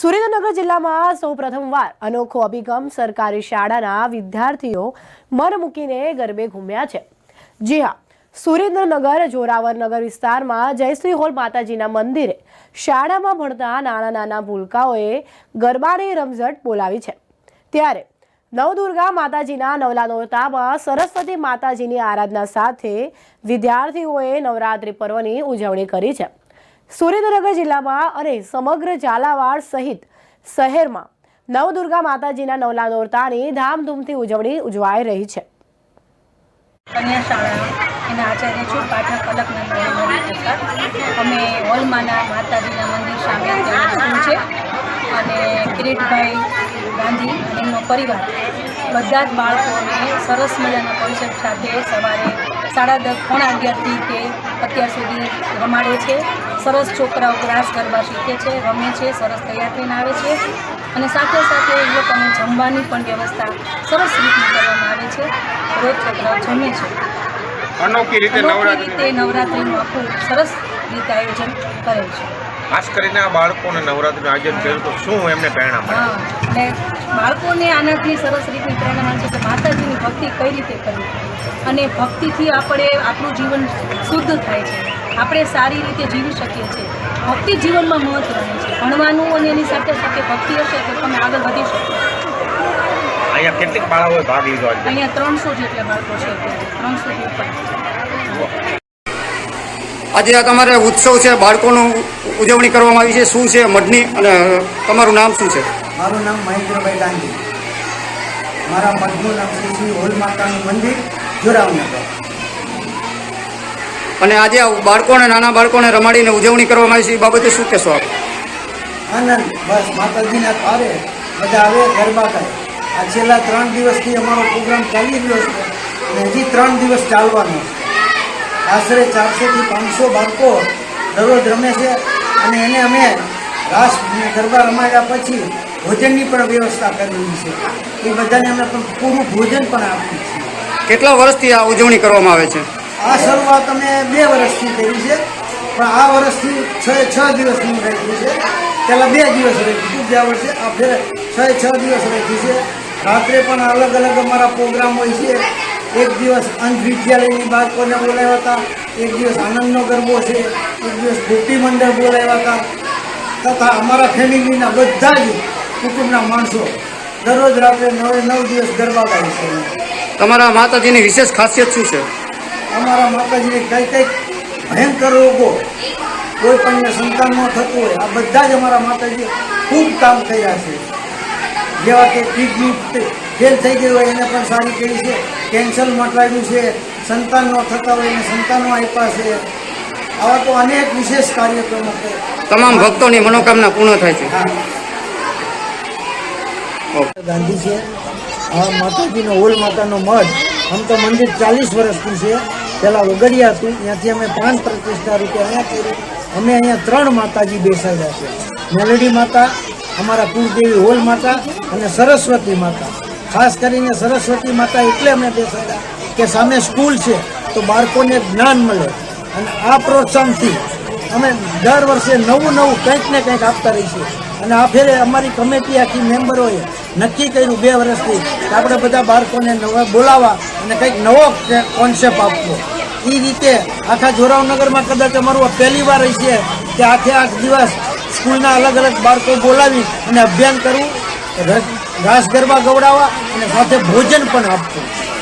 સુરેન્દ્રનગર જિલ્લામાં સૌ પ્રથમવાર અનોખો અભિગમ સરકારી શાળાના વિદ્યાર્થીઓ મન મૂકીને ગરબે ઘૂમ્યા છે. જી હા, સુરેન્દ્રનગર જોરાવરનગર વિસ્તારમાં જયશ્રી હોલ માતાજીના મંદિરે શાળામાં ભણતા નાના નાના ભૂલકાઓએ ગરબાની રમઝટ બોલાવી છે. ત્યારે નવદુર્ગા માતાજીના નવલા નોરતામાં સરસ્વતી માતાજીની આરાધના સાથે વિદ્યાર્થીઓએ નવરાત્રિ પર્વની ઉજવણી કરી છે. સુરેન્દ્રનગર જિલ્લામાં અને સમગ્ર ઝાલાવાડ સહિત શહેરમાં નવદુર્ગા માતાજીના નવલા નોરતાની ધામધૂમથી ઉજવણી ઉજવાઈ રહી છે. કન્યા શાળા એના આચાર્ય છું, પાઠક અલકનંદન અમે હોલમાના માતાજીના મંદિર સામે છે અને કિરીટભાઈ ગાંધી એમનો પરિવાર બધા જ બાળકોને સરસ મજાના કોન્સેપ્ટ સાથે સવારે સાડા દસ, પોણા અગિયારથી તે અત્યાર સુધી રમાડે છે. સરસ છોકરાઓ રાસ ગરબા શીખે છે રમે છે સરસ તૈયાર થઈને આવે છે અને સાથે સાથે એ લોકોને જમવાની પણ વ્યવસ્થા સરસ રીતે કરવામાં આવે છે. રોજ છોકરાઓ જમે છે. અનોખી રીતે નવરાત્રિનું આખું સરસ રીતે આયોજન કરે છે. ખાસ કરીને આ બાળકોને નવરાત્રિનું આયોજન કર્યું તો શું એમને પ્રેરણા મળે? અને બાળકોને આનાથી સરસ રીતે પ્રેરણા મળે છે કે માતાજીની ભક્તિ કઈ રીતે કરવી? અને ભક્તિથી આપણે આપણું જીવન શુદ્ધ થાય છે. આપણે સારી રીતે જીવી શકીએ છીએ. ભક્તિ જીવનમાં મહત્ત્વની છે. ભણવાનું અને એની સાથે સાથે ભક્તિ હશે તો તમે આગળ વધી શકો. અહીંયા કેટલીક બાળકોએ ભાગ લીધો અહીંયા ત્રણસો જેટલા બાળકો છે ત્રણસો ઉપર. આજે આ તમારે ઉત્સવ છે બાળકોનું ઉજવણી કરવામાં આવી છે. શું છે મઢની અને તમારું નામ શું છે? મારું નામ મહેન્દ્રભાઈ ગાંધી મારા મઠનું નામ શ્રી શ્રી હોલ માતાનું મંદિર જોરાવનગર. અને આજે આ બાળકોને નાના બાળકોને રમાડીને ઉજવણી કરવામાં આવી છે. એ બાબતે શું કહેશો આપ? આનંદ. બસ માતાજીના તારે બધા આવે ગરબા કરે. આ છેલ્લા ત્રણ દિવસથી અમારો પ્રોગ્રામ ચાલી રહ્યો છે. અને હજી ત્રણ દિવસ ચાલવાનો છે. આશરે ચારસોથી પાંચસો બાળકો દરરોજ રમે છે અને એને અમે રાસ ગરબા રમાડ્યા પછી ભોજનની પણ વ્યવસ્થા કરેલી છે. એ બધાને અમે પૂરું ભોજન પણ આપ્યું છે કેટલા વર્ષથી આ ઉજવણી કરવામાં આવે છે? આ શરૂઆત અમે બે વર્ષથી કરી છે. પણ આ વર્ષથી છ છ દિવસની રાખ્યું છે. પહેલાં બે દિવસ હતું ગયા વર્ષે. આ ફેર છ છ દિવસ રહેતી છે. રાત્રે પણ અલગ અલગ અમારા પ્રોગ્રામ હોય છે. એક દિવસ અંધ વિદ્યાલયની બાળકોને બોલાવ્યા હતા? એક દિવસ આનંદનો ગરબો છે એક દિવસ ગોપી મંડળ બોલાવ્યા હતા. તથા અમારા ફેમિલીના બધા જ કુટુંબના માણસો દરરોજ રાત્રે નવે નવ દિવસ ગરબા ગાય છે. તમારા માતાજીની વિશેષ ખાસિયત શું છે? અમારા માતાજીને કઈ કંઈક ભયંકર રોગો કોઈ પણને સંતાન ન થતું હોય આ બધા જ અમારા માતાજી ખૂબ કામ કર્યા છે. જેવા કે કિડની ફેલ થઈ ગઈ હોય એને પણ સારી કરી છે? કેન્સર મટવાયું છે સંતાન ન થતા હોય એને સંતાનો આપ્યા છે. આવા તો અનેક વિશેષ કાર્યક્રમો છે. તમામ ભક્તોની મનોકામના પૂર્ણ થાય છે. ગાંધી છે. આ માતાજીનો હોલ માતાનો મઠ આમ તો મંદિર ચાલીસ વર્ષનું છે. પહેલાં વગડિયા હતું ત્યાંથી અમે પાંચ પ્રતિષ્ઠા રૂપે અહીંયા કર્યું. અમે અહીંયા ત્રણ માતાજી બેસાડ્યા છે. મેલડી માતા અમારા કુળદેવી હોલ માતા અને સરસ્વતી માતા. ખાસ કરીને સરસ્વતી માતા એટલે અમે બેસાડ્યા કે સામે સ્કૂલ છે તો બાળકોને જ્ઞાન મળે. અને આ પ્રોત્સાહનથી અમે દર વર્ષે નવું નવું કંઈક ને કંઈક આપતા રહીશું અને આ ફેરે અમારી કમિટી આખી મેમ્બરોએ નક્કી કર્યું બે વર્ષથી કે આપણે બધા બાળકોને નવા બોલાવવા અને કંઈક નવો કોન્સેપ્ટ આપવો. એ રીતે આખા જોરાવનગરમાં કદાચ અમારું આ પહેલી વાર છે કે આખે આઠ દિવસ સ્કૂલના અલગ અલગ બાળકો બોલાવી અને અભિયાન કરવું. રાસ ગરબા ગવડાવવા અને સાથે ભોજન પણ આપવું.